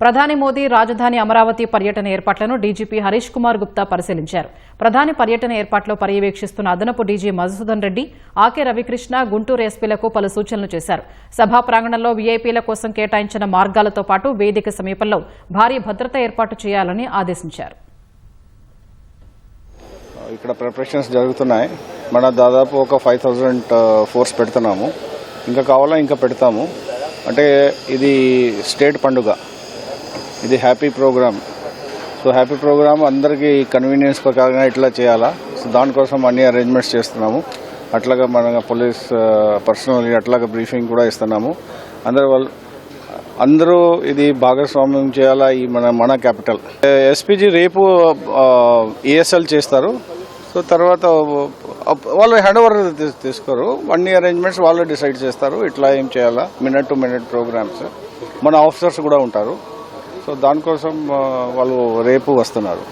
ప్రధాని మోదీ రాజధాని అమరావతి పర్యటన ఏర్పాట్లను డీజీపీ హరీష్ కుమార్ గుప్తా పరిశీలించారు. ప్రధాని పర్యటన ఏర్పాట్లో పర్యవేక్షిస్తున్న అదనపు డీజీ మధుసూదన్ రెడ్డి ఆకే రవికృష్ణ గుంటూరు ఎస్పీలకు పలు సూచనలు చేశారు. సభా ప్రాంగణంలో వీఐపీల కోసం కేటాయించిన మార్గాలతో పాటు వేదిక సమీపంలో భారీ భద్రత ఏర్పాటు చేయాలని ఆదేశించారు. ఇక్కడ ప్రిపరేషన్స్ జరుగుతున్నాయి. మన దాదాపు ఒక ఫైవ్ థౌజండ్ ఫోర్స్ పెడుతున్నాము. ఇంకా కావాలా ఇంకా పెడతాము. అంటే ఇది స్టేట్ పండుగ. ఇది happy program. So happy program అందరికీ కన్వీనియన్స్ ప్రకారంగా ఇట్లా చేయాలా? సో దానికోసం అన్ని అరేంజ్మెంట్స్ చేస్తున్నాము. అట్లాగా మన పోలీస్ పర్సనల్ అట్లాగా బ్రీఫింగ్ కూడా ఇస్తున్నాము. అందరు వాళ్ళు అందరూ ఇది భాగస్వామ్యం చేయాలా? ఈ మన మన క్యాపిటల్ ఎస్పీజీ రేపు ఈఎస్ఎల్ చేస్తారు. సో తర్వాత వాళ్ళు హ్యాండ్ ఓవర్ తీసుకోరు. అన్ని అరేంజ్మెంట్స్ వాళ్ళు డిసైడ్ చేస్తారు. ఇట్లా ఏం చేయాలా? మినిట్ టు మినిట్ ప్రోగ్రామ్స్ మన ఆఫీసర్స్ కూడా ఉంటారు. సో దానికోసం వాళ్ళు రేపు వస్తున్నారు.